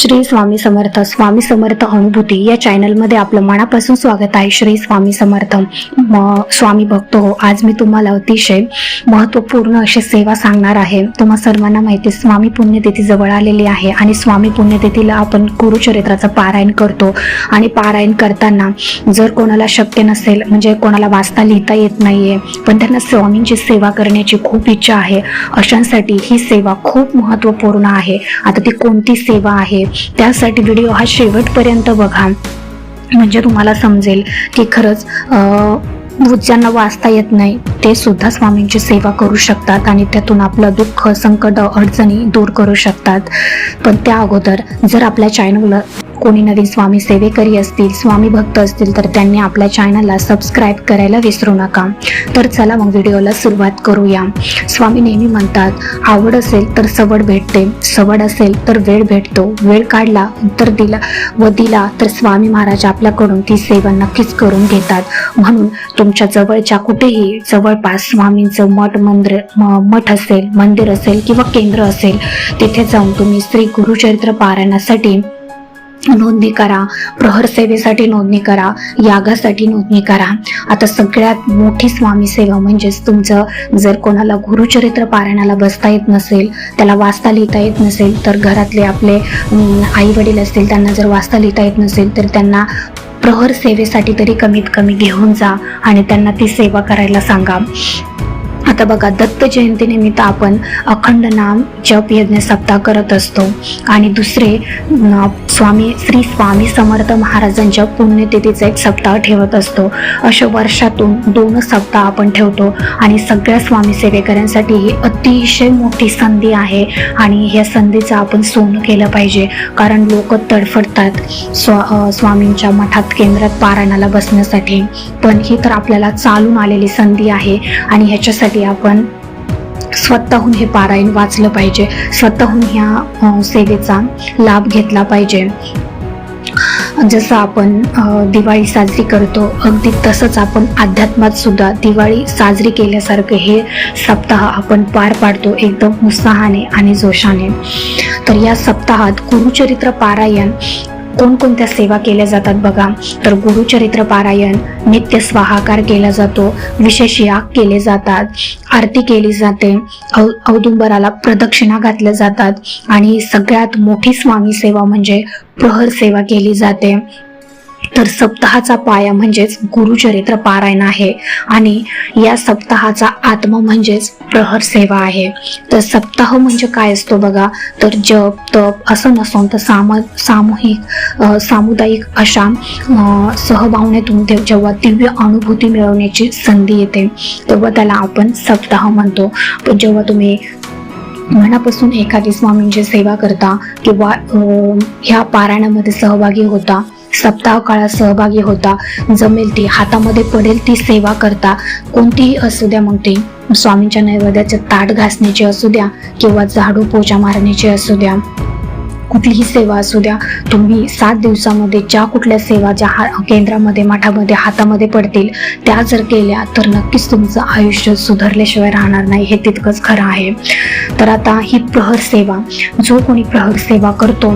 श्री स्वामी समर्थ स्वामी समर्थ अनुभूती या चॅनलमध्ये आपलं मनापासून स्वागत आहे. श्री स्वामी समर्थ म- स्वामी भक्त हो आज मी तुम्हाला अतिशय महत्त्वपूर्ण अशी सेवा सांगणार आहे. तुम्हा सर्वांना माहिती आहे, स्वामी पुण्यतिथी जवळ आलेली आहे आणि स्वामी पुण्यतिथीला आपण गुरुचरित्राचं पारायण करतो. आणि पारायण करताना जर कोणाला शक्य नसेल म्हणजे कोणाला वाचता लिहिता येत नाहीये पण त्यांना स्वामींची सेवा करण्याची खूप इच्छा आहे अशांसाठी ही सेवा खूप महत्त्वपूर्ण आहे. आता ती कोणती सेवा आहे? त्यासाठी व्हिडिओ हा शेवटपर्यंत बघा. म्हणजे तुम्हाला समजेल की खरंच ज्यांना वाचता येत नाही. ते सुद्धा स्वामींची सेवा करू शकतात आणि त्यातून आपलं दुःख संकट अडचणी दूर करू शकतात. पण त्या अगोदर जर आपल्या चॅनलला कोणी नवीन स्वामी सेवेकरी असतील स्वामी भक्त असतील तर त्यांनी आपल्या चॅनलला सबस्क्राईब करायला विसरू नका. तर चला मग व्हिडिओला सुरुवात करूया. स्वामी नेहमी म्हणतात आवड असेल तर सवड भेटते सवड असेल तर वेळ भेटतो. वेळ काढला तर दिला व दिला तर स्वामी महाराज आपल्याकडून ती सेवा नक्कीच करून घेतात. म्हणून तुमच्या जवळच्या कुठेही जवळपास स्वामींचं मठ मंदिर मठ असेल मंदिर असेल किंवा केंद्र असेल तिथे जाऊन तुम्ही श्री गुरुचरित्र पारायणासाठी नोंदणी करा. प्रहर सेवेसाठी नोंदणी करा. यागासाठी नोंदणी करा. आता सगळ्यात मोठी स्वामी सेवा म्हणजेच तुमचं जर कोणाला गुरुचरित्र पारायणाला बसता येत नसेल त्याला वाचता लिहिता येत नसेल तर घरातले आपले आई वडील असतील त्यांना जर वाचता लिहिता येत नसेल तर त्यांना प्रहर सेवेसाठी तरी कमीत कमी घेऊन जा आणि त्यांना ती सेवा करायला सांगा. आता बघा दत्त जयंतीनिमित्त आपण अखंड नाम जप यज्ञ सप्ताह करत असतो. आणि दुसरे स्वामी श्री स्वामी समर्थ महाराजांच्या पुण्यतिथीचा एक सप्ताह ठेवत असतो. अशा वर्षातून दोन सप्ताह आपण ठेवतो. आणि सगळ्या स्वामी सेवेकऱ्यांसाठी ही अतिशय मोठी संधी आहे. आणि ह्या संधीचं आपण सोनं केलं पाहिजे. कारण लोक तडफडतात स्वा स्वामींच्या मठात केंद्रात पारायणाला बसण्यासाठी. पण ही तर आपल्याला चालून आलेली संधी आहे. आणि ह्याच्यासाठी आपण स्वतःहून हे पारायण वाचलं पाहिजे. स्वतःहून ह्या सेवेचा लाभ घेतला पाहिजे. जसं आपण दिवाळी साजरी करतो अगदी तसंच आपण अध्यात्मात सुद्धा दिवाळी साजरी केल्यासारखं हे सप्ताह आपण पार पाडतो एकदम उत्साहाने आणि जोशाने. तर या सप्ताहात गुरुचरित्र पारायण कोणकोणत्या सेवा केल्या जातात बघा. तर गुरुचरित्र पारायण नित्य स्वाहाकार केला जातो विशेष याग केले जातात आरती केली जाते औ औदुंबराला प्रदक्षिणा घातल्या जातात आणि सगळ्यात मोठी स्वामी सेवा म्हणजे प्रहर सेवा केली जाते. तर सप्ताहाचा पाया म्हणजेच गुरुचरित्र पारायण आहे आणि या सप्ताहाचा आत्मा म्हणजेच प्रहर सेवा आहे. तर सप्ताह म्हणजे काय असतो बघा? तर जप तप असं नसून तर साम सामूहिक सामुदायिक अशा सहभावनेतून ते जेव्हा दिव्य अनुभूती मिळवण्याची संधी येते तेव्हा त्याला आपण सप्ताह म्हणतो. पण जेव्हा तुम्ही मनापासून एखादी स्वामींची सेवा करता किंवा ह्या पारायणामध्ये सहभागी होता सप्ताह काळात सहभागी होता. जमेल ती. हातामध्ये पडेल ती सेवा करता. कोणतीही असू द्या मग ते. स्वामींच्या नैवेद्याचे ताट घासण्याचे असू द्या किंवा झाडू पोचा मारण्याची असू द्या. कुठलीही सेवा असू द्या तुम्ही सात दिवसामध्ये ज्या कुठल्या सेवा ज्या हा केंद्रामध्ये मठामध्ये हातामध्ये पडतील त्या जर केल्या तर नक्कीच तुमचं आयुष्य सुधारल्याशिवाय राहणार नाही हे तितकंच खरं आहे. तर आता ही प्रहर सेवा जो कोणी प्रहर सेवा करतो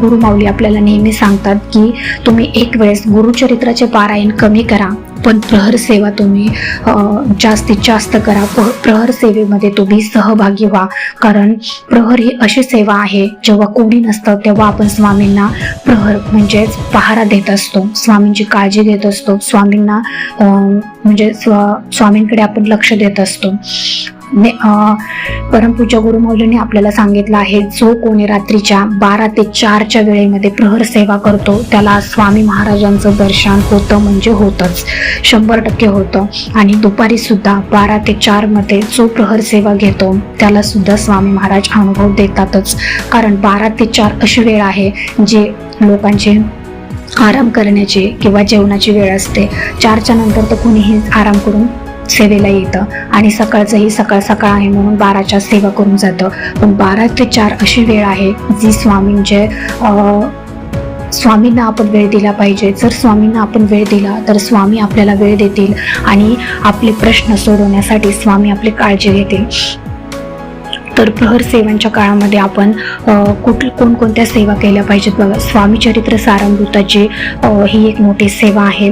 गुरुमाऊली आपल्याला नेहमी सांगतात की तुम्ही एक वेळेस गुरुचरित्राचे पारायण कमी करा पण प्रहर सेवा तुम्ही जास्तीत जास्त करा. प्रहर सेवेमध्ये तुम्ही सहभागी व्हा. कारण प्रहर ही अशी सेवा आहे जेव्हा कोणी नसतं तेव्हा आपण स्वामींना प्रहर म्हणजेच पहारा देत असतो. स्वामींची काळजी घेत असतो. स्वामींना म्हणजे स्व स्वामींकडे आपण लक्ष देत असतो. परमपूज्य गुरुमौलींनी आपल्याला सांगितलं आहे जो कोणी रात्रीच्या बारा ते चारच्या वेळेमध्ये प्रहर सेवा करतो त्याला स्वामी महाराजांचं दर्शन होतं म्हणजे होतंच. शंभर टक्के होतं. आणि दुपारी सुद्धा बारा ते चारमध्ये जो प्रहर सेवा घेतो त्याला सुद्धा स्वामी महाराज अनुभव देतातच. कारण बारा ते चार अशी वेळ आहे जे लोकांचे आराम करण्याची किंवा जेवणाची वेळ असते. चारच्या नंतर तर कुणीही आराम करून सेवेला येतं. आणि सकाळचंही सकाळ सकाळ आहे म्हणून बाराच्या सेवा करून जातं. पण बारा ते चार अशी वेळ आहे जी स्वामींचे स्वामींना आपण वेळ दिला पाहिजे. जर स्वामींना आपण वेळ दिला तर स्वामी आपल्याला वेळ देतील आणि आपले प्रश्न सोडवण्यासाठी स्वामी आपली काळजी घेतील. तर प्रहर सेवांच्या काळामध्ये आपण कुठ कोणकोणत्या सेवा केल्या पाहिजेत? बघा स्वामी चरित्र सारंभूताची ही एक मोठी सेवा आहे.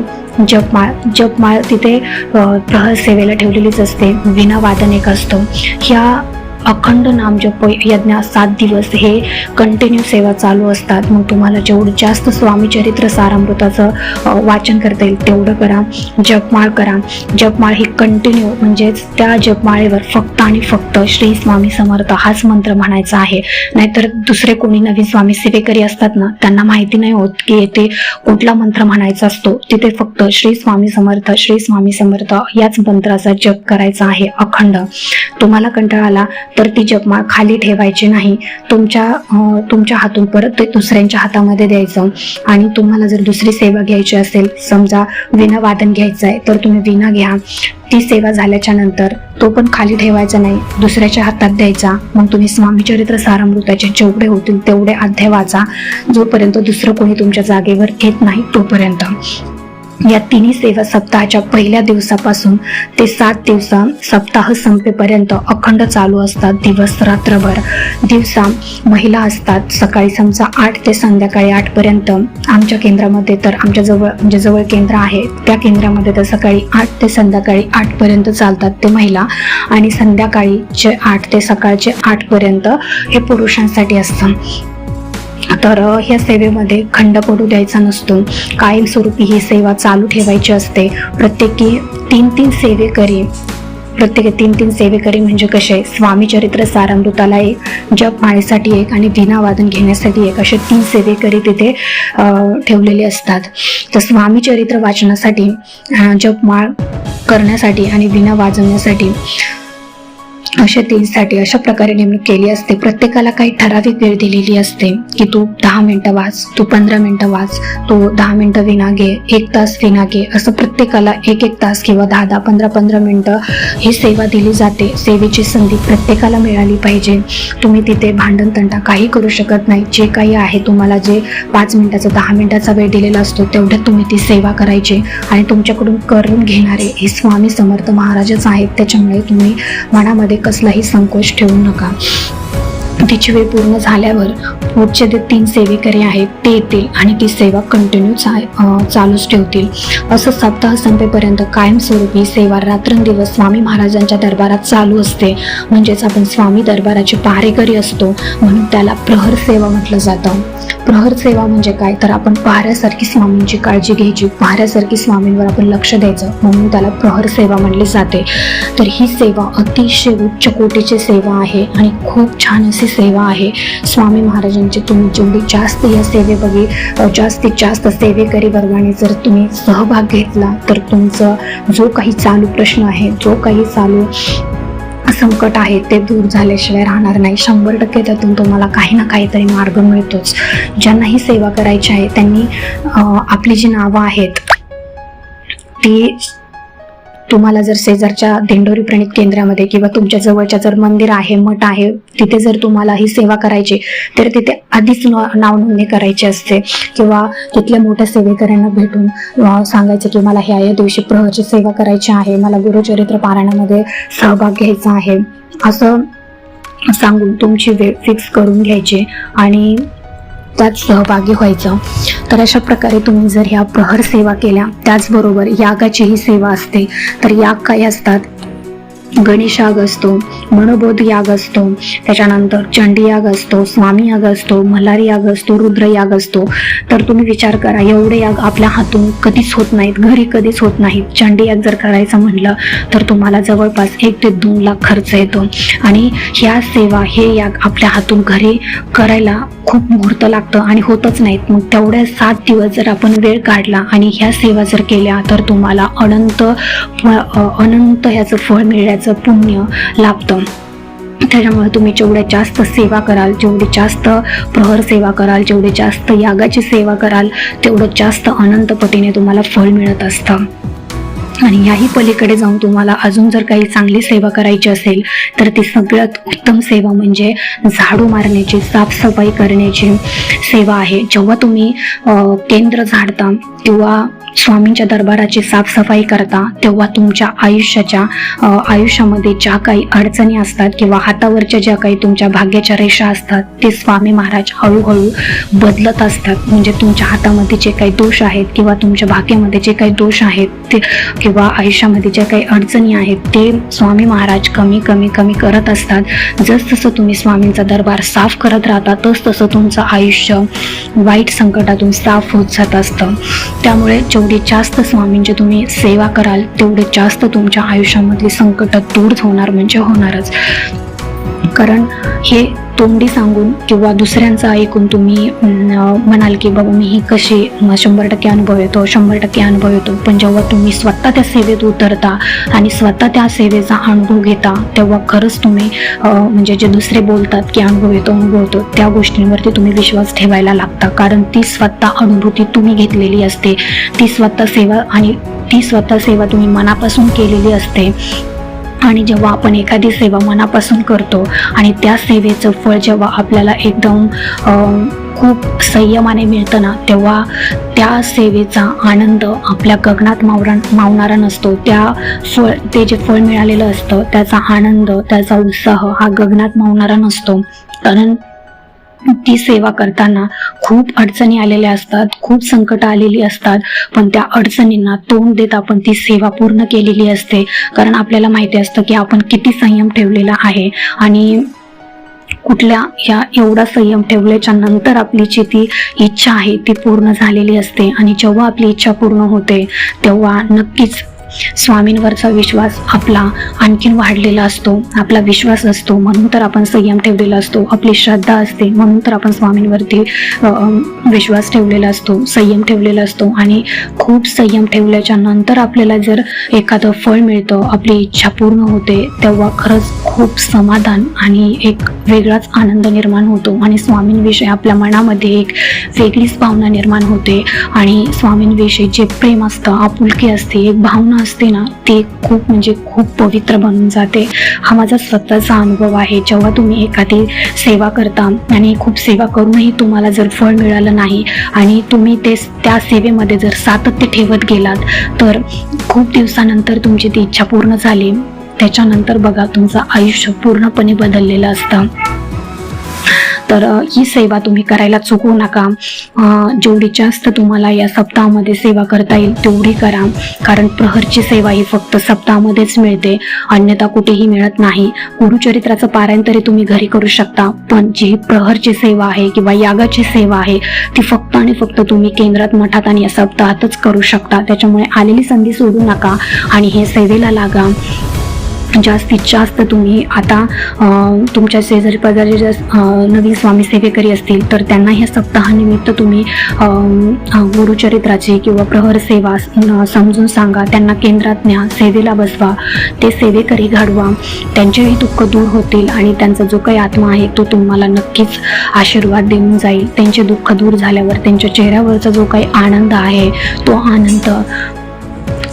जपमाळ जपमाळ तिथे प्रहर सेवेला ठेवलेलीच असते विना वादन एक असतो. ह्या अखंड नामजप यज्ञ सात दिवस हे कंटिन्यू सेवा चालू असतात. मग तुम्हाला जेवढं जास्त स्वामी चरित्र सारामृताचं वाचन करता येईल तेवढं करा. जपमाळ करा. जपमाळ ही कंटिन्यू म्हणजेच त्या जपमाळेवर फक्त आणि फक्त श्री स्वामी समर्थ हाच मंत्र म्हणायचा आहे. नाहीतर दुसरे कोणी नवीन स्वामी सेवेकरी असतात ना त्यांना माहिती नाही होत की येथे कुठला मंत्र म्हणायचा असतो. तिथे फक्त श्री स्वामी समर्थ श्री स्वामी समर्थ याच मंत्राचा जप करायचा आहे अखंड. तुम्हाला कंटाळा आला तर ती जपमाळ खाली ठेवायची नाही. तुमच्या तुमच्या हातून परत ते दुसऱ्यांच्या हातामध्ये द्यायचं. आणि तुम्हाला जर दुसरी सेवा घ्यायची असेल समजा विना वादन घ्यायचं आहे तर तुम्ही विना घ्या. ती सेवा झाल्याच्यानंतर तो पण खाली ठेवायचा नाही दुसऱ्याच्या हातात द्यायचा. मग तुम्ही स्वामी चरित्र सारामृताचे जेवढे होतील तेवढे अध्याय वाचा. जोपर्यंत दुसरं कोणी तुमच्या जागेवर येत नाही तोपर्यंत. या तिन्ही सेवा सप्ताहाच्या पहिल्या दिवसापासून ते सात दिवसा सप्ताह संपेपर्यंत अखंड चालू असतात दिवस रात्रभर. दिवसा महिला असतात. सकाळी समजा आठ ते संध्याकाळी आठ पर्यंत आमच्या केंद्रामध्ये तर आमच्या जवळ म्हणजे जवळ केंद्र आहे. त्या केंद्रामध्ये तर सकाळी आठ ते संध्याकाळी आठ पर्यंत चालतात ते महिला. आणि संध्याकाळीचे आठ ते सकाळचे आठ पर्यंत हे पुरुषांसाठी असतं. तर ह्या सेवेमध्ये खंड पडू द्यायचा नसतो. कायमस्वरूपी ही सेवा चालू ठेवायची असते. प्रत्येकी तीन तीन सेवेकरी प्रत्येक तीन तीन सेवेकरी म्हणजे कसे? स्वामी चरित्र सारामृताला एक जप माळेसाठी एक आणि विना वादन घेण्यासाठी एक असे तीन सेवेकरी तिथे ठेवलेले असतात. तर स्वामी चरित्र वाचनासाठी जप जपमाळ करण्यासाठी आणि विना वाजवण्यासाठी अशा तीनसाठी अशा प्रकारे नेमणूक केली असते. प्रत्येकाला काही ठराविक वेळ दिलेली असते की तू दहा मिनटं वाच तू पंधरा मिनटं वाच तू दहा मिनटं विना घे एक तास विना घे असं प्रत्येकाला एक एक तास किंवा दहा दहा पंधरा पंधरा मिनटं ही सेवा दिली जाते. सेवेची संधी प्रत्येकाला मिळाली पाहिजे. तुम्ही तिथे भांडण तंटा काही करू शकत नाही. जे काही आहे तुम्हाला जे पाच मिनिटाचा दहा मिनिटाचा वेळ दिलेला असतो तेवढ्यात तुम्ही ती सेवा करायची आणि तुमच्याकडून करून घेणारे हे स्वामी समर्थ महाराजच आहेत. त्याच्यामुळे तुम्ही मनामध्ये कसलाही संकोच ठेवू नका. तिची वेळ पूर्ण झाल्यावर पुढचे जे तीन सेवेकरी आहेत ते येतील आणि ती सेवा कंटिन्यू चा चालूच ठेवतील. असं सप्ताह संपेपर्यंत कायमस्वरूपी सेवा रात्रंदिवस स्वामी महाराजांच्या दरबारात चालू असते. म्हणजेच आपण स्वामी दरबाराचे पहारेकरी असतो म्हणून त्याला प्रहर सेवा म्हटलं जातं. प्रहर सेवा म्हणजे काय? तर आपण पहाऱ्यासारखी स्वामींची काळजी घ्यायची पहाऱ्यासारखी स्वामींवर आपण लक्ष द्यायचं म्हणून त्याला प्रहर सेवा म्हणली जाते. तर ही सेवा अतिशय उच्च कोटीची सेवा आहे आणि खूप छान अशी सेवा आहे. स्वामी महाराजांची तुम्ही जेवढी जास्त या सेवेबगी जास्तीत जास्त सेवेकरी वर्गाने जर तुम्ही सहभाग घेतला तर तुमचं जो काही चालू प्रश्न आहे जो काही चालू संकट आहे ते दूर झाल्याशिवाय राहणार नाही. शंभर टक्के त्यातून तुम्हाला काही ना काहीतरी मार्ग मिळतोच. ज्यांना ही सेवा करायची आहे त्यांनी आपली जी नावं आहेत ती तुम्हाला जर शेजारच्या दिंडोरी प्रणित केंद्रामध्ये किंवा तुमच्या जवळच्या जर मंदिर आहे मठ आहे तिथे जर तुम्हाला ही सेवा करायची तर तिथे आधीच न- नाव नोंदणी करायची असते. किंवा तिथल्या मोठ्या सेवेकऱ्यांना भेटून सांगायचं की मला ह्या या दिवशी प्रहची सेवा करायची आहे मला गुरुचरित्र पारायणामध्ये सहभाग घ्यायचा आहे. असं सांगून तुमची वेळ फिक्स करून घ्यायची आणि त्यात सहभागी व्हायचं. तर अशा प्रकारे तुम्ही जर ह्या प्रहर सेवा केल्या त्याचबरोबर यागाचीही सेवा असते. तर याग काय असतात? गणेश याग असतो मनोबोध याग असतो त्याच्यानंतर चंडी याग असतो स्वामी याग असतो मल्हारी याग असतो रुद्र याग असतो. तर तुम्ही विचार करा एवढे याग आपल्या हातून कधीच होत नाहीत घरी कधीच होत नाहीत. चंडी याग जर करायचं म्हटलं तर तुम्हाला जवळपास एक ते दोन लाख खर्च येतो. आणि ह्या सेवा हे याग आपल्या हातून घरी करायला खूप मुहूर्त लागतं आणि होतच नाहीत. मग तेवढ्या सात दिवस जर आपण वेळ काढला आणि ह्या सेवा जर केल्या तर तुम्हाला अनंत अनंत ह्याचं फळ मिळण्याचं पुण्य लाभतं. त्याच्यामुळे तुम्ही जेवढ्या जास्त सेवा कराल जेवढी जास्त प्रहर सेवा कराल जेवढी जास्त यागाची सेवा कराल तेवढं जास्त अनंत पटीने तुम्हाला फळ मिळत असतं. आणि याही पलीकडे जाऊन तुम्हाला अजून जर काही चांगली सेवा करायची असेल तर ती सगळ्यात उत्तम सेवा म्हणजे झाडू मारण्याची साफसफाई करण्याची सेवा आहे. जेव्हा तुम्ही केंद्र झाडता किंवा स्वामींच्या दरबाराची साफसफाई करता तेव्हा तुमच्या आयुष्याच्या आयुष्यामध्ये ज्या काही अडचणी असतात किंवा हातावरच्या ज्या काही तुमच्या भाग्याच्या रेषा असतात ते स्वामी महाराज हळूहळू बदलत असतात. म्हणजे तुमच्या हातामध्ये जे काही दोष आहेत किंवा तुमच्या भाग्यामध्ये जे काही दोष आहेत ते किंवा आयुष्यामध्ये ज्या काही अडचणी आहेत ते स्वामी महाराज कमी कमी कमी करत असतात. जसजसं तुम्ही स्वामींचा दरबार साफ करत राहता तस तसं तुमचं आयुष्य वाईट संकटातून साफ होत जात असतं. त्यामुळे जेवढी जास्त स्वामींची तुम्ही सेवा कराल तेवढे जास्त तुमच्या आयुष्यामधली संकट दूर होणार म्हणजे होणारच. कारण हे तोंडी सांगून किंवा दुसऱ्यांचं ऐकून तुम्ही म्हणाल की बाबा मी ही कशी शंभर टक्के अनुभव येतो शंभर टक्के अनुभव येतो. पण जेव्हा तुम्ही स्वतः त्या सेवेत उतरता आणि स्वतः त्या सेवेचा अनुभव घेता तेव्हा खरंच तुम्ही म्हणजे जे दुसरे बोलतात की अनुभव येतो अनुभव येतो त्या गोष्टींवरती तुम्ही विश्वास ठेवायला लागता. कारण ती स्वतः अनुभूती तुम्ही घेतलेली असते. ती स्वतः सेवा आणि ती स्वतः सेवा तुम्ही मनापासून केलेली असते. आणि जेव्हा आपण एखादी सेवा मनापासून करतो आणि त्या सेवेचं फळ जेव्हा आपल्याला एकदम खूप संयमाने मिळतं ना तेव्हा त्या सेवेचा आनंद आपल्या गगनात मावरा मावणारा नसतो. त्या फळ ते जे फळ मिळालेलं असतं त्याचा आनंद त्याचा उत्साह हा गगनात मावणारा नसतो. कारण ती सेवा करताना खूप अडचणी आलेल्या असतात खूप संकट आलेली असतात पण त्या अडचणींना तोंड देत आपण ती सेवा पूर्ण केलेली असते. कारण आपल्याला माहिती असतं की आपण किती संयम ठेवलेला आहे आणि कुठल्या ह्या एवढा संयम ठेवल्याच्या नंतर आपली जी ती इच्छा आहे ती पूर्ण झालेली असते आणि जेव्हा आपली इच्छा पूर्ण होते तेव्हा नक्कीच स्वामींवरचा विश्वास आपला आणखीन वाढलेला असतो. आपला विश्वास असतो म्हणून तर आपण संयम ठेवलेला असतो. आपली श्रद्धा असते म्हणून तर आपण स्वामींवरती विश्वास ठेवलेला असतो संयम ठेवलेला असतो. आणि खूप संयम ठेवल्याच्या नंतर आपल्याला जर एखादं फळ मिळतं आपली इच्छा पूर्ण होते तेव्हा खरंच खूप समाधान आणि एक वेगळाच आनंद निर्माण होतो. आणि स्वामींविषयी आपल्या मनामध्ये एक वेगळीच भावना निर्माण होते. आणि स्वामींविषयी जे प्रेम असतं आपुलकी असते एक भावना असते ना ते खूप म्हणजे खूप पवित्र बनून जाते. हा माझा स्वतःचा अनुभव आहे. जेव्हा तुम्ही एखादी सेवा करता आणि खूप सेवा करूनही तुम्हाला जर फळ मिळालं नाही आणि तुम्ही ते त्या सेवेमध्ये जर सातत्य ठेवत गेलात तर खूप दिवसानंतर तुमची ती इच्छा पूर्ण झाली. त्याच्यानंतर बघा तुमचं आयुष्य पूर्णपणे बदललेलं असतं. तर ही सेवा तुम्ही करायला चुकवू नका. जेवढी जास्त तुम्हाला या सप्ताहामध्ये सेवा करता येईल तेवढी करा. कारण प्रहरची सेवा ही फक्त सप्ताहामध्येच मिळते. अन्यथा कुठेही मिळत नाही. गुरुचरित्राचं पारायण तरी तुम्ही घरी करू शकता. पण जी प्रहरची सेवा आहे किंवा यागाची सेवा आहे ती फक्त आणि फक्त तुम्ही केंद्रात मठात आणि या सप्ताहातच करू शकता. त्याच्यामुळे आलेली संधी सोडू नका आणि हे सेवेला लागा. म्हणजे जास्तीत जास्त तुम्ही आता तुमच्या शेजारी पदारी जर नवीन स्वामी सेवेकरी असतील तर त्यांना ह्या सप्ताहानिमित्त तुम्ही गुरुचरित्राची किंवा प्रहर सेवा समजून सांगा. त्यांना केंद्रात न्या सेवेला बसवा. ते सेवेकरी घडवा. त्यांचेही दुःख दूर होतील आणि त्यांचा जो काही आत्मा आहे तो तुम्हाला नक्कीच आशीर्वाद देऊन जाईल. त्यांचे दुःख दूर झाल्यावर त्यांच्या चेहऱ्यावरचा जो काही आनंद आहे तो आनंद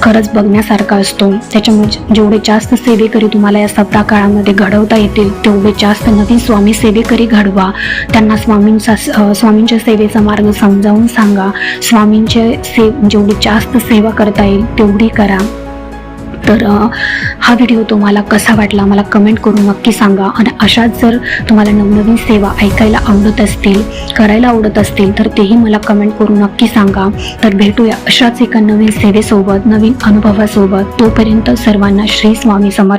खरंच बघण्यासारखा असतो. त्याच्यामुळे जेवढे जास्त सेवेकरी तुम्हाला या सप्ताह काळामध्ये घडवता येतील तेवढे जास्त नवीन स्वामी सेवेकरी घडवा. त्यांना स्वामींचा स्वामींच्या सेवेचा मार्ग समजावून सांगा. स्वामींचे से जेवढी जास्त सेवा करता येईल तेवढी करा. तर हा व्हिडिओ तुम्हाला कसा वाटला मला कमेंट करून नक्की सांगा. आणि अशाच जर तुम्हाला नवनवीन सेवा ऐकायला आवडत असतील करायला आवडत असतील तर तेही मला कमेंट करून नक्की सांगा. तर भेटूया अशाच एका नवीन सेवेसोबत नवीन अनुभवासोबत. तोपर्यंत सर्वांना श्री स्वामी समर्थ.